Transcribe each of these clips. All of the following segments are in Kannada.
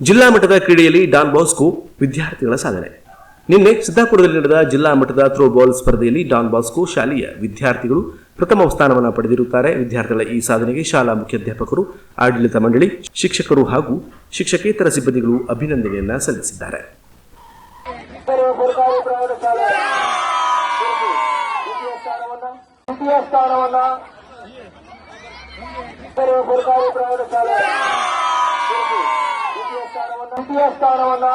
ಜಿಲ್ಲಾ ಮಟ್ಟದ ಕ್ರೀಡೆಯಲ್ಲಿ ಡಾನ್ ಬಾಸ್ಕೋ ವಿದ್ಯಾರ್ಥಿಗಳ ಸಾಧನೆ. ನಿನ್ನೆ ಸಿದ್ದಾಪುರದಲ್ಲಿ ನಡೆದ ಜಿಲ್ಲಾ ಮಟ್ಟದ ಥ್ರೋಬಾಲ್ ಸ್ಪರ್ಧೆಯಲ್ಲಿ ಡಾನ್ ಬಾಸ್ಕೋ ಶಾಲೆಯ ವಿದ್ಯಾರ್ಥಿಗಳು ಪ್ರಥಮ ಸ್ಥಾನವನ್ನು ಪಡೆದಿರುತ್ತಾರೆ. ವಿದ್ಯಾರ್ಥಿಗಳ ಈ ಸಾಧನೆಗೆ ಶಾಲಾ ಮುಖ್ಯಾಧ್ಯಾಪಕರು, ಆಡಳಿತ ಮಂಡಳಿ, ಶಿಕ್ಷಕರು ಹಾಗೂ ಶಿಕ್ಷಕೇತರ ಸಿಬ್ಬಂದಿಗಳು ಅಭಿನಂದನೆಯನ್ನ ಸಲ್ಲಿಸಿದ್ದಾರೆ. ಸರ್ಕಾರಿ ಪ್ರೌಢಶಾಲೆ ದ್ವಿತೀಯ ಸ್ಥಾನವನ್ನ ದ್ವಿತೀಯ ಸ್ಥಾನವನ್ನ ಸರ್ವ ಸರ್ಕಾರಿ ಪ್ರೌಢಶಾಲೆ ದ್ವಿತೀಯ ಸ್ಥಾನವನ್ನ ದ್ವಿತೀಯ ಸ್ಥಾನವನ್ನ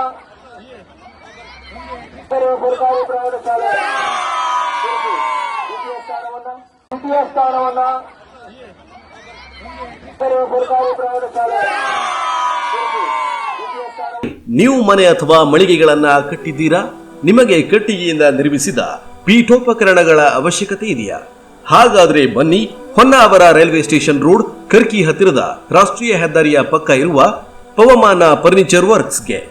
ಸರ್ಕಾರಿ ಪ್ರೌಢಶಾಲೆ ದ್ವಿತೀಯ ಸ್ಥಾನವನ್ನ ದ್ವಿತೀಯ ಸ್ಥಾನವನ್ನ ಸರ್ಕಾರಿ ಪ್ರೌಢಶಾಲೆ ನೀವು ಮನೆ ಅಥವಾ ಮಳಿಗೆಗಳನ್ನ ಕಟ್ಟಿದ್ದೀರಾ? ನಿಮಗೆ ಕಟ್ಟಿಗೆಯಿಂದ ನಿರ್ಮಿಸಿದ ಪೀಠೋಪಕರಣಗಳ ಅವಶ್ಯಕತೆ ಇದೆಯಾ? ಹಾಗಾದ್ರೆ ಬನ್ನಿ Honnavar railway station road, Karki ಹತ್ತಿರದ ರಾಷ್ಟ್ರೀಯ ಹೆದ್ದಾರಿಯ ಪಕ್ಕ ಇರುವ ಪವಮಾನ ಫರ್ನಿಚರ್ ವರ್ಕ್ಸ್ಗೆ.